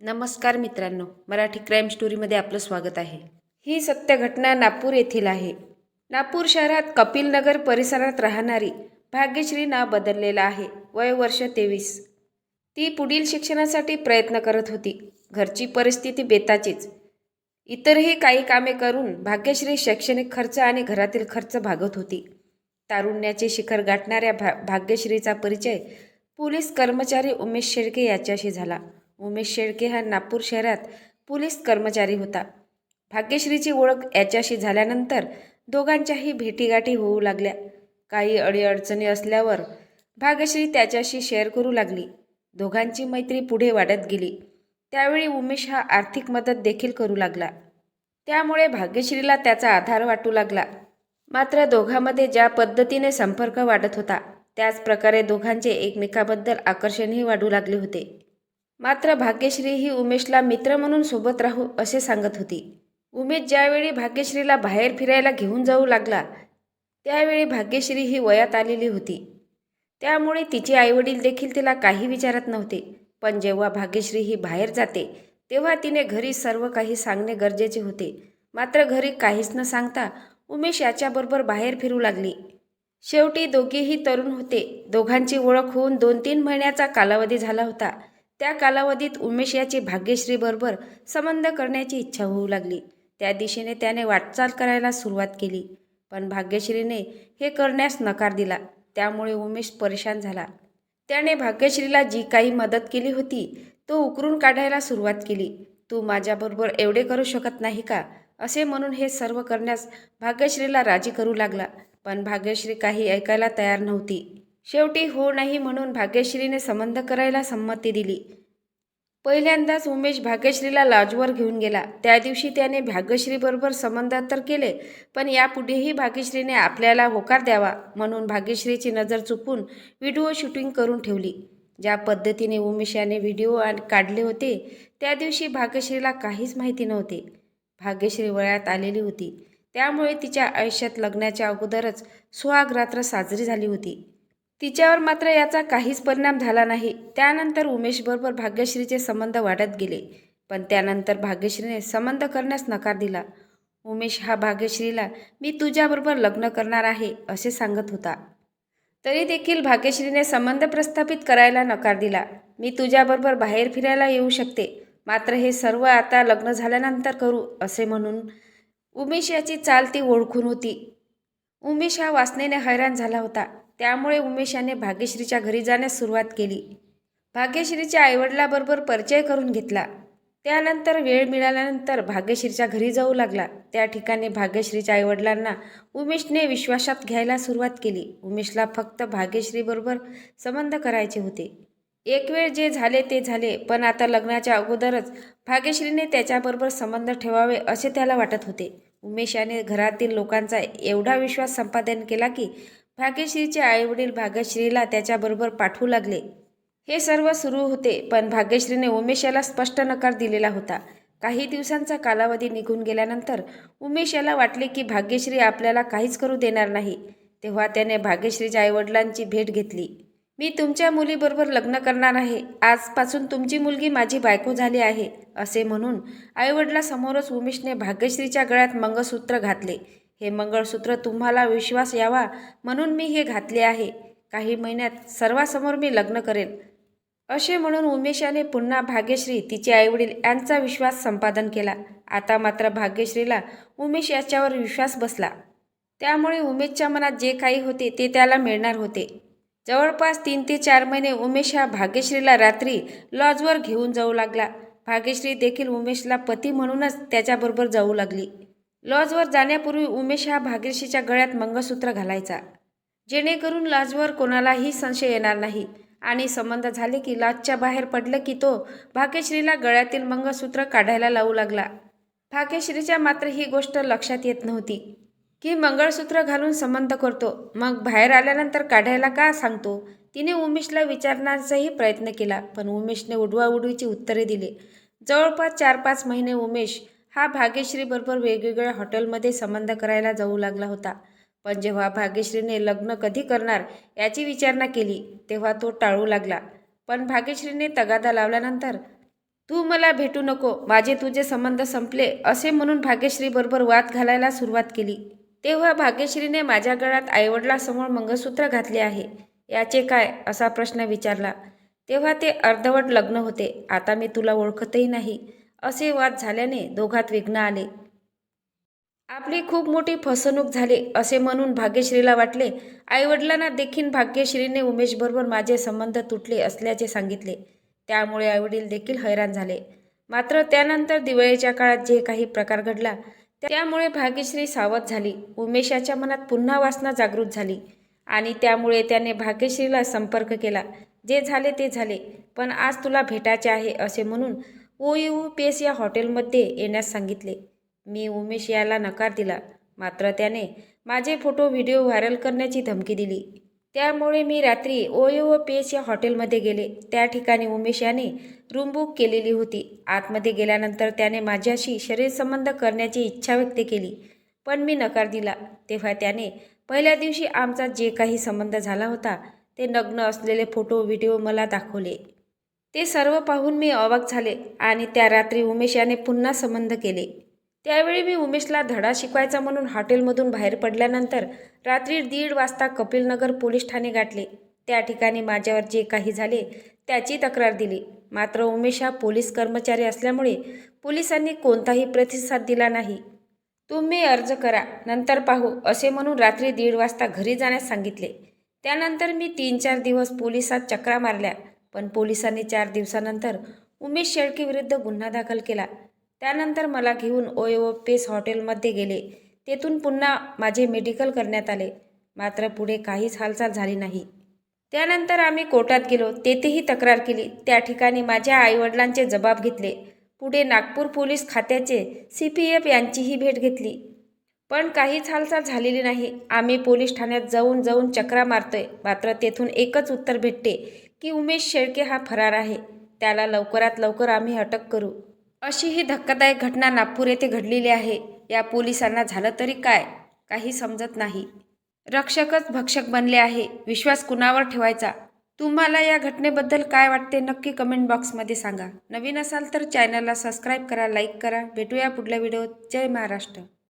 नमस्कार मित्रांनो मराठी क्राईम स्टोरीमध्ये आपलं स्वागत आहे. ही सत्य घटना नागपूर येथील आहे. नागपूर शहरात कपिलनगर परिसरात राहणारी भाग्यश्री नाव बदललेलं आहे वय वर्ष तेवीस. ती पुढील शिक्षणासाठी प्रयत्न करत होती. घरची परिस्थिती बेताचीच. इतरही काही कामे करून भाग्यश्री शैक्षणिक खर्च आणि घरातील खर्च भागत होती. तारुण्याचे शिखर गाठणाऱ्या भा भाग्यश्रीचा परिचय पोलीस कर्मचारी उमेश शेळके याच्याशी झाला. उमेश शेळके हा नागपूर शहरात पोलीस कर्मचारी होता. भाग्यश्रीची ओळख याच्याशी झाल्यानंतर दोघांच्याही भेटीगाठी होऊ लागल्या. काही अडीअडचणी असल्यावर भाग्यश्री त्याच्याशी शेअर करू लागली. दोघांची मैत्री पुढे वाढत गेली. त्यावेळी उमेश हा आर्थिक मदत देखील करू लागला. त्यामुळे भाग्यश्रीला त्याचा आधार वाटू लागला. मात्र दोघांमध्ये ज्या पद्धतीने संपर्क वाढत होता त्याच प्रकारे दोघांचे एकमेकाबद्दल आकर्षणही वाढू लागले होते. मात्र भाग्यश्री ही उमेशला मित्र म्हणून सोबत राहू असे सांगत होती. उमेश ज्यावेळी भाग्यश्रीला बाहेर फिरायला घेऊन जाऊ लागला त्यावेळी भाग्यश्री ही वयात आलेली होती. त्यामुळे तिचे आईवडील देखील तिला काही विचारत नव्हते. पण जेव्हा भाग्यश्री ही बाहेर जाते तेव्हा तिने घरी सर्व काही सांगणे गरजेचे होते. मात्र घरी काहीच न सांगता उमेश याच्याबरोबर बाहेर फिरू लागली. शेवटी दोघेही तरुण होते. दोघांची ओळख होऊन दोन तीन महिन्याचा कालावधी झाला होता. त्या कालावधीत उमेश याची भाग्यश्रीबरोबर संबंध करण्याची इच्छा होऊ लागली. त्या दिशेने त्याने वाटचाल करायला सुरुवात केली. पण भाग्यश्रीने हे करण्यास नकार दिला. त्यामुळे उमेश परेशान झाला. त्याने भाग्यश्रीला जी काही मदत केली होती तो उकरून काढायला सुरुवात केली. तू माझ्याबरोबर एवढे करू शकत नाही का? असे म्हणून हे सर्व करण्यास भाग्यश्रीला राजी करू लागला. पण भाग्यश्री काही ऐकायला तयार नव्हती. शेवटी हो नाही म्हणून भाग्यश्रीने संबंध करायला संमती दिली. पहिल्यांदाच उमेश भाग्यश्रीला लॉजवर घेऊन गेला. त्या दिवशी त्याने भाग्यश्रीबरोबर संबंध तर केले पण यापुढेही भाग्यश्रीने आपल्याला होकार द्यावा म्हणून भाग्यश्रीची नजर चुकून व्हिडिओ शूटिंग करून ठेवली. ज्या पद्धतीने उमेश याने व्हिडिओ काढले होते त्या दिवशी भाग्यश्रीला काहीच माहिती नव्हते. भाग्यश्री वयात आलेली होती. त्यामुळे तिच्या आयुष्यात लग्नाच्या अगोदरच सुहाग रात्र साजरी झाली होती. तिच्यावर मात्र याचा काहीच परिणाम झाला नाही. त्यानंतर उमेशबरोबर भाग्यश्रीचे संबंध वाढत गेले. पण त्यानंतर भाग्यश्रीने संबंध करण्यास नकार दिला. उमेश हा भाग्यश्रीला मी तुझ्याबरोबर लग्न करणार आहे असे सांगत होता. तरी देखील भाग्यश्रीने संबंध प्रस्थापित करायला नकार दिला. मी तुझ्याबरोबर बाहेर फिरायला येऊ शकते. मात्र हे सर्व आता लग्न झाल्यानंतर करू असे म्हणून उमेश याची चाल ती ओळखून होती. उमेश हा वासनेने हैराण झाला होता. त्यामुळे उमेश याने भाग्यश्रीच्या घरी जाण्यास सुरुवात केली. भाग्यश्रीच्या आईवडिलाबरोबर परिचय करून घेतला. त्यानंतर वेळ मिळाल्यानंतर भाग्यश्रीच्या घरी जाऊ लागला. त्या ठिकाणी भाग्यश्रीच्या आईवडिलांना उमेशने विश्वासात घ्यायला सुरुवात केली. उमेशला फक्त भाग्यश्रीबरोबर संबंध करायचे होते. एक वेळ जे झाले ते झाले पण आता लग्नाच्या अगोदरच भाग्यश्रीने त्याच्याबरोबर संबंध ठेवावे असे त्याला वाटत होते. उमेश याने घरातील लोकांचा एवढा विश्वास संपादन केला की भाग्यश्रीचे आईवडील भाग्यश्रीला त्याच्याबरोबर पाठवू लागले. हे सर्व सुरू होते पण भाग्यश्रीने उमेश याला स्पष्ट नकार दिलेला होता. काही दिवसांचा कालावधी निघून गेल्यानंतर उमेश याला वाटले की भाग्यश्री आपल्याला काहीच करू देणार नाही. तेव्हा त्याने भाग्यश्रीच्या आईवडिलांची भेट घेतली. मी तुमच्या मुलीबरोबर लग्न करणार आहे. आजपासून तुमची मुलगी माझी बायको झाली आहे असे म्हणून आईवडिलासमोरच उमेशने भाग्यश्रीच्या गळ्यात मंगळसूत्र घातले. हे मंगळसूत्र तुम्हाला विश्वास यावा म्हणून मी हे घातले आहे. काही महिन्यात सर्वांसमोर मी लग्न करेन. असे म्हणून उमेशाने पुन्हा भाग्यश्री तिचे आईवडील यांचा विश्वास संपादन केला. आता मात्र भाग्यश्रीला उमेश याच्यावर विश्वास बसला. त्यामुळे उमेशच्या मनात जे काही होते ते त्याला मिळणार होते. जवळपास तीन ते चार महिने उमेश हा भाग्यश्रीला रात्री लॉजवर घेऊन जाऊ लागला. भाग्यश्री देखील उमेशला पती म्हणूनच त्याच्याबरोबर जाऊ लागली. लॉजवर जाण्यापूर्वी उमेश हा भाग्यश्रीच्या गळ्यात मंगळसूत्र घालायचा. जेणेकरून लॉजवर कोणालाही संशय येणार नाही. आणि संबंध झाले की लॉजच्या बाहेर पडलं की तो भाग्यश्रीला गळ्यातील मंगळसूत्र काढायला लावू लागला. भाग्यश्रीच्या मात्र ही गोष्ट लक्षात येत नव्हती. की मंगळसूत्र घालून संबंध करतो. मग बाहेर आल्यानंतर काढायला का सांगतो? तिने उमेशला विचारण्याचाही प्रयत्न केला. पण उमेशने उडवाउडवीची उत्तरे दिले. जवळपास चार पाच महिने उमेश हा भाग्यश्रीबरोबर वेगवेगळ्या हॉटेलमध्ये संबंध करायला जाऊ लागला होता. पण जेव्हा भाग्यश्रीने लग्न कधी करणार याची विचारणा केली तेव्हा तो टाळू लागला. पण भाग्यश्रीने तगादा लावल्यानंतर तू मला भेटू नको माझे तुझे संबंध संपले असे म्हणून भाग्यश्रीबरोबर वाद घालायला सुरुवात केली. तेव्हा भाग्यश्रीने माझ्या गळ्यात आईवडिलासमोर मंगळसूत्र घातले आहे. याचे काय? असा प्रश्न विचारला. तेव्हा ते अर्धवट लग्न होते. आता मी तुला ओळखतही नाही. असे वाद झाल्याने दोघात विघ्न आले. आपली खूप मोठी फसवणूक झाली असे म्हणून भाग्यश्रीला वाटले आईवडिलांना देखील भाग्यश्रीने उमेशबरोबर माझे संबंध तुटले असल्याचे सांगितले. त्यामुळे आईवडील देखील हैराण झाले. मात्र त्यानंतर दिवाळीच्या काळात जे काही प्रकार घडला त्यामुळे भाग्यश्री सावध झाली. उमेशाच्या मनात पुन्हा वासना जागृत झाली आणि त्यामुळे त्याने भाग्यश्रीला संपर्क केला. जे झाले ते झाले पण आज तुला भेटायचे आहे असे म्हणून ओ यू पेस या हॉटेलमध्ये येण्यास सांगितले. मी उमेश याला नकार दिला. मात्र त्याने माझे फोटो व्हिडिओ व्हायरल करण्याची धमकी दिली. त्यामुळे मी रात्री ओ यू पेस या हॉटेलमध्ये गेले. त्या ठिकाणी उमेश याने रूम बुक केलेली होती. आतमध्ये गेल्यानंतर त्याने माझ्याशी शरीरसंबंध करण्याची इच्छा व्यक्त केली. पण मी नकार दिला. तेव्हा त्याने पहिल्या दिवशी आमचा जे काही संबंध झाला होता ते नग्न असलेले फोटो व्हिडिओ मला दाखवले. ते सर्व पाहून मी अवाक झाले आणि त्या रात्री उमेश याने पुन्हा संबंध केले. त्यावेळी मी उमेशला धडा शिकवायचा म्हणून हॉटेलमधून बाहेर पडल्यानंतर रात्री दीड वाजता कपिलनगर पोलीस ठाणे गाठले. त्या ठिकाणी माझ्यावर जे काही झाले त्याची तक्रार दिली. मात्र उमेश हा पोलीस कर्मचारी असल्यामुळे पोलिसांनी कोणताही प्रतिसाद दिला नाही. तुम्ही अर्ज करा नंतर पाहू असे म्हणून रात्री दीड वाजता घरी जाण्यास सांगितले. त्यानंतर मी तीन चार दिवस पोलिसात चक्रा मारल्या. पण पोलिसांनी चार दिवसानंतर उमेश शेळकेविरुद्ध गुन्हा दाखल केला. त्यानंतर मला घेऊन ओयो पेस हॉटेलमध्ये गेले. तेथून पुन्हा माझे मेडिकल करण्यात आले. मात्र पुढे काहीच हालचाल झाली नाही. त्यानंतर आम्ही कोर्टात गेलो. तेथेही तक्रार केली. त्या ठिकाणी माझ्या आईवडिलांचे जबाब घेतले. पुढे नागपूर पोलीस खात्याचे सी पी एफ यांचीही भेट घेतली. पण काहीच हालचाल झालेली नाही. आम्ही पोलीस ठाण्यात जाऊन जाऊन चक्रा मारतोय. मात्र तेथून एकच उत्तर भेटते. की उमेश शेळके हा फरार आहे. त्याला लवकरात लवकर आम्ही अटक करू. अशी ही धक्कादायक घटना नागपूर येथे घडलेली आहे. या पोलिसांना झालं तरी काय? काही समजत नाही. रक्षकच भक्षक बनले आहे. विश्वास कुणावर ठेवायचा? तुम्हाला या घटनेबद्दल काय वाटते नक्की कमेंट बॉक्समध्ये सांगा. नवीन असाल तर चॅनलला सबस्क्राईब करा लाईक करा. भेटूया पुढल्या व्हिडिओत जय महाराष्ट्र.